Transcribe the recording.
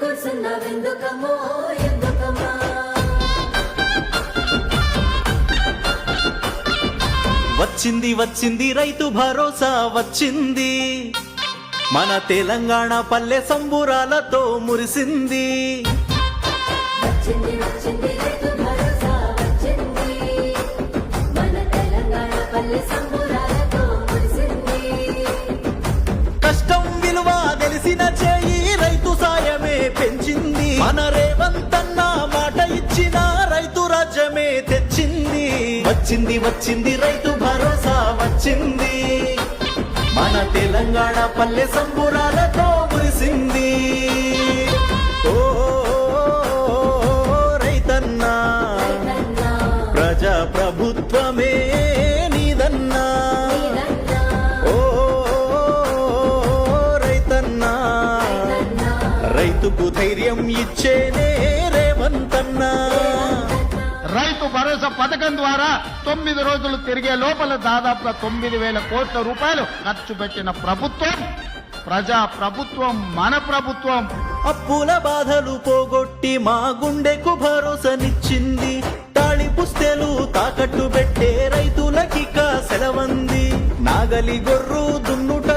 కూర్చున్నావెందుకమ్మో ఎందుకమ్మా? వచ్చింది వచ్చింది రైతు భరోసా వచ్చింది. మన తెలంగాణ పల్లె సంబురాలతో మురిసింది. వచ్చింది వచ్చింది రైతు తెలిసిన చేయి రైతు సాయమే పెంచింది. మన రేవంతన్న మాట ఇచ్చిన రైతు రాజ్యమే తెచ్చింది. వచ్చింది వచ్చింది రైతు భరోసా వచ్చింది. మన తెలంగాణ పల్లె సంబురాలతో మురిసింది ఓ రైతన్నా ప్రజా ప్రభుత్వమే రైతుకు ధైర్యం ఇచ్చేనే రేవంతన్నా. రైతు భరోసా పథకం ద్వారా తొమ్మిది రోజులు తిరిగే లోపల దాదాపుగా తొమ్మిది వేల కోట్ల రూపాయలు ఖర్చు పెట్టిన ప్రభుత్వం ప్రజా ప్రభుత్వం మన ప్రభుత్వం. అప్పుల బాధలు పోగొట్టి మా గుండెకు భరోసానిచ్చింది. తాళి పుస్తెలు తాకట్టు పెట్టే రైతులకిక సెలవంది. నాగలి గొర్రు దున్నుట